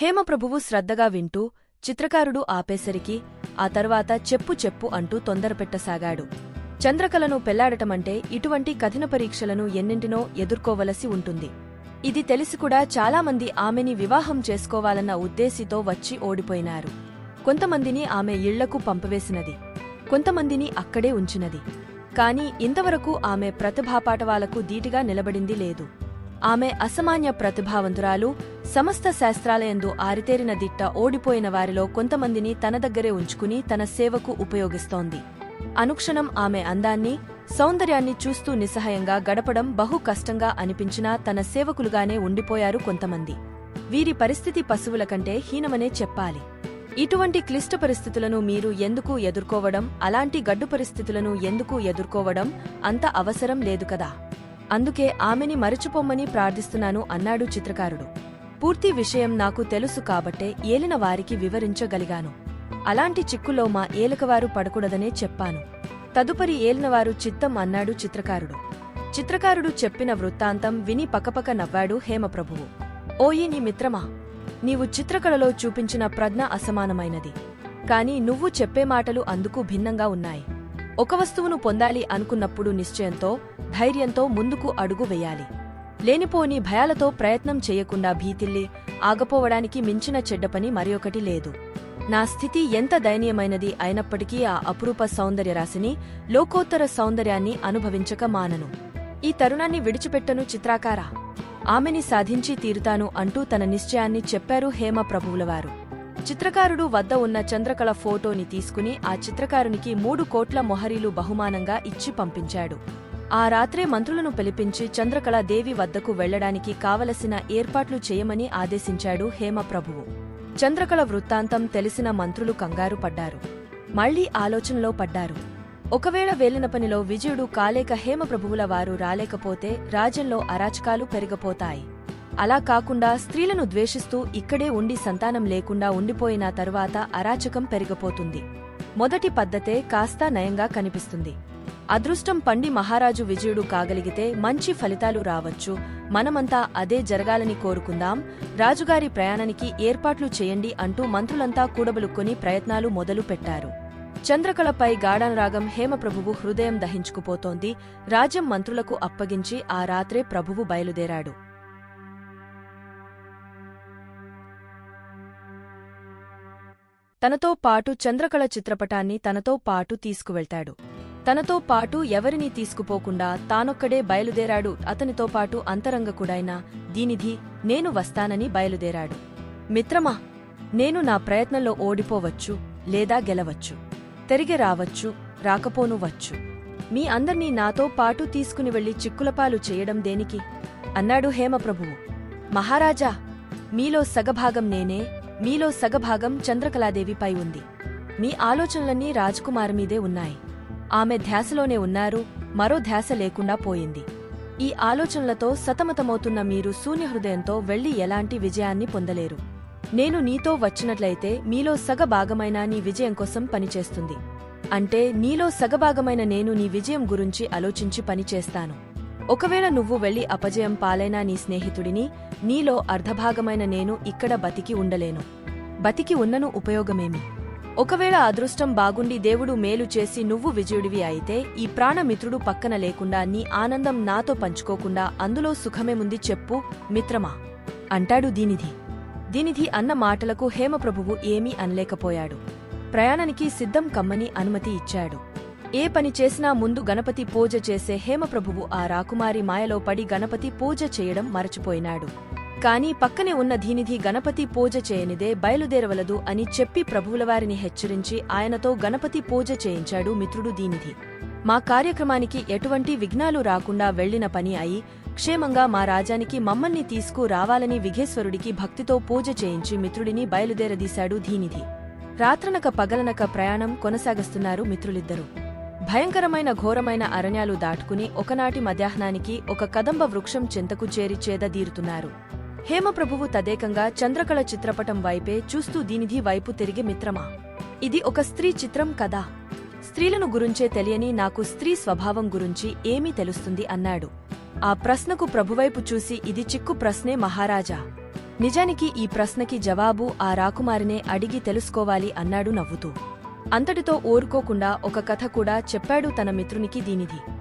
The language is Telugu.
హేమప్రభువు శ్రద్ధగా వింటూ చిత్రకారుడు ఆపేసరికి ఆ తర్వాత చెప్పు చెప్పు అంటూ తొందరపెట్టసాగాడు. చంద్రకలను పెళ్ళాడటమంటే ఇటువంటి కఠిన పరీక్షలను ఎన్నింటినో ఎదుర్కోవలసి ఉంటుంది. ఇది తెలిసి కూడా చాలామంది ఆమెని వివాహం చేసుకోవాలన్న ఉద్దేశితో వచ్చి ఓడిపోయినారు. కొంతమందిని ఆమె ఇళ్ళకు పంపవేసినది. కొంతమందిని అక్కడే ఉంచినది. కాని ఇంతవరకు ఆమె ప్రతిభాపాటవాలకు దీటిగా నిలబడింది లేదు. ఆమె అసామాన్య ప్రతిభావంతురాలు సమస్త శాస్త్రాలయందు ఆరితేరిన దిట్ట ఓడిపోయిన వారిలో కొంతమందిని తన దగ్గరే ఉంచుకుని తన సేవకు ఉపయోగిస్తోంది. అనుక్షణం ఆమె అందాన్ని సౌందర్యాన్ని చూస్తూ నిస్సహాయంగా గడపడం బహు కష్టంగా అనిపించినా తన సేవకులుగానే ఉండిపోయారు కొంతమంది. వీరి పరిస్థితి పశువుల కంటే హీనమనే చెప్పాలి. ఇటువంటి క్లిష్ట పరిస్థితులను మీరు ఎందుకు ఎదుర్కోవడం అలాంటి గడ్డు పరిస్థితులను ఎందుకు ఎదుర్కోవడం అంత అవసరం లేదు కదా. అందుకే ఆమెని మరచిపోమ్మని ప్రార్థిస్తున్నాను అన్నాడు చిత్రకారుడు. పూర్తి విషయం నాకు తెలుసు కాబట్టే ఏలిన వారికి వివరించగలిగాను. అలాంటి చిక్కులో మా ఏలకవారు పడకూడదనే చెప్పాను. తదుపరి ఏలినవారు చిత్తం అన్నాడు చిత్రకారుడు. చిత్రకారుడు చెప్పిన వృత్తాంతం విని పకపక నవ్వాడు హేమప్రభువు. ఓయి నీ మిత్రమా నీవు చిత్రకళలో చూపించిన ప్రజ్ఞ అసమానమైనది. కాని నువ్వు చెప్పే మాటలు అందుకు భిన్నంగా ఉన్నాయి. ఒక వస్తువును పొందాలి అనుకున్నప్పుడు నిశ్చయంతో ధైర్యంతో ముందుకు అడుగు వెయ్యాలి లేనిపోని భయాలతో ప్రయత్నం చేయకుండా భీతిల్లి ఆగపోవడానికి మించిన చెడ్డపని మరొకటి లేదు. నా స్థితి ఎంత దయనీయమైనది అయినప్పటికీ ఆ అపురూప సౌందర్యరాశిని లోకోత్తర సౌందర్యాన్ని అనుభవించక మానను. ఈ తరుణాన్ని విడిచిపెట్టను చిత్రాకారా. ఆమెని సాధించి తీరుతాను అంటూ తన నిశ్చయాన్ని చెప్పారు హేమ ప్రభువులవారు. చిత్రకారుడు వద్ద ఉన్న చంద్రకళ ఫోటోని తీసుకుని ఆ చిత్రకారునికి మూడు కోట్ల మొహరీలు బహుమానంగా ఇచ్చి పంపించాడు. ఆ రాత్రే మంత్రులను పిలిపించి చంద్రకళ దేవి వద్దకు వెళ్ళడానికి కావలసిన ఏర్పాట్లు చేయమని ఆదేశించాడు హేమప్రభువు చంద్రకళ వృత్తాంతం తెలిసిన మంత్రులు కంగారు పడ్డారు. మళ్ళీ ఆలోచనలో పడ్డారు. ఒకవేళ వేలిన పనిలో విజయుడు కాలేక హేమప్రభువుల వారు రాలేకపోతే రాజ్యంలో అరాచకాలు పెరిగపోతాయి. అలా కాకుండా స్త్రీలను ద్వేషిస్తూ ఇక్కడే ఉండి సంతానం లేకుండా ఉండిపోయిన తరువాత అరాచకం పెరిగిపోతుంది. మొదటి పద్ధతే కాస్తా నయంగా కనిపిస్తుంది. అదృష్టం పండి మహారాజు విజయుడు కాగలిగితే మంచి ఫలితాలు రావచ్చు. మనమంతా అదే జరగాలని కోరుకుందాం. రాజుగారి ప్రయాణానికి ఏర్పాట్లు చేయండి అంటూ మంత్రులంతా కూడబలుక్కొని ప్రయత్నాలు మొదలు పెట్టారు. చంద్రకళపై గాఢానురాగం హేమప్రభువు హృదయం దహించుకుపోతోంది. రాజ్యం మంత్రులకు అప్పగించి ఆ రాత్రే ప్రభువు బయలుదేరాడు. తనతో పాటు చంద్రకళ చిత్రపటాన్ని తనతో పాటు తీసుకువెళ్తాడు. తనతో పాటు ఎవరినీ తీసుకుపోకుండా తానొక్కడే బయలుదేరాడు. అతనితో పాటు అంతరంగకుడైన దీనిధి నేను వస్తానని బయలుదేరాడు. మిత్రమా నేను నా ప్రయత్నంలో ఓడిపోవచ్చు లేదా గెలవచ్చు. తిరిగి రావచ్చు రాకపోనువచ్చు. మీ అందర్నీ నాతో పాటు తీసుకుని వెళ్ళి చిక్కులపాలు చేయడం దేనికి? అన్నాడు హేమప్రభువు. మహారాజా మీలో సగభాగం నేనే మీలో సగభాగం చంద్రకళాదేవిపై ఉంది. మీ ఆలోచనలన్నీ రాజకుమారి మీదే ఉన్నాయి. ఆమె ధ్యాసలోనే ఉన్నారు మరో ధ్యాస లేకుండా పోయింది. ఈ ఆలోచనలతో సతమతమవుతున్న మీరు శూన్యహృదయంతో వెళ్ళి ఎలాంటి విజయాన్ని పొందలేరు. నేను నీతో వచ్చినట్లయితే మీలో సగభాగమైన నీ విజయం కోసం పనిచేస్తుంది. అంటే నీలో సగభాగమైన నేను నీ విజయం గురించి ఆలోచించి పనిచేస్తాను. ఒకవేళ నువ్వు వెళ్ళి అపజయం పాలైనా నీ స్నేహితుడిని నీలో అర్ధభాగమైన నేను ఇక్కడ బతికి ఉండలేను. బతికి ఉన్నను ఉపయోగమేమి? ఒకవేళ అదృష్టం బాగుండి దేవుడు మేలు చేసి నువ్వు విజయుడివి అయితే ఈ ప్రాణమిత్రుడు పక్కన లేకుండా నీ ఆనందం నాతో పంచుకోకుండా అందులో సుఖమేముంది చెప్పు మిత్రమా? అంటాడు దీనిధి. దీనిధి అన్న మాటలకు హేమప్రభువు ఏమీ అనలేకపోయాడు. ప్రయాణానికి సిద్ధం కమ్మని అనుమతి ఇచ్చాడు. ఏ పని చేసినా ముందు గణపతి పూజ చేసే హేమప్రభువు ఆ రాకుమారి మాయలో పడి గణపతి పూజ చేయడం మరచిపోయినాడు. కాని పక్కనే ఉన్న దీనిధి గణపతి పూజ చేయనిదే బయలుదేరవలదు అని చెప్పి ప్రభువులవారిని హెచ్చరించి ఆయనతో గణపతి పూజ చేయించాడు మిత్రుడు దీనిధి మా కార్యక్రమానికి ఎటువంటి విఘ్నాలు రాకుండా వెళ్ళిన పని అయి క్షేమంగా మా రాజానికి మమ్మల్ని తీసుకు రావాలని విఘేశ్వరుడికి భక్తితో పూజ చేయించి మిత్రుడిని బయలుదేరదీశాడు దీనిధి రాత్రనక పగలనక ప్రయాణం కొనసాగిస్తున్నారు మిత్రులిద్దరూ. భయంకరమైన ఘోరమైన అరణ్యాలు దాటుకుని ఒకనాటి మధ్యాహ్నానికి ఒక కదంబ వృక్షం చెంతకు చేరి చేదదీరుతున్నారు. హేమప్రభువు తదేకంగా చంద్రకళ చిత్రపటం వైపే చూస్తూ దీనిధి వైపు తిరిగి మిత్రమా? ఇది ఒక స్త్రీ చిత్రం కదా. స్త్రీలను గురించే తెలియని నాకు స్త్రీ స్వభావం గురించి ఏమీ తెలుస్తుంది అన్నాడు. ఆ ప్రశ్నకు ప్రభువైపు చూసి ఇది చిక్కు ప్రశ్నే మహారాజా. నిజానికి ఈ ప్రశ్నకి జవాబు ఆ రాకుమారినే అడిగి తెలుసుకోవాలి అన్నాడు నవ్వుతూ. అంతటితో ఊరుకోకుండా ఒక కథ కూడా చెప్పాడు తన మిత్రునికి దీనిది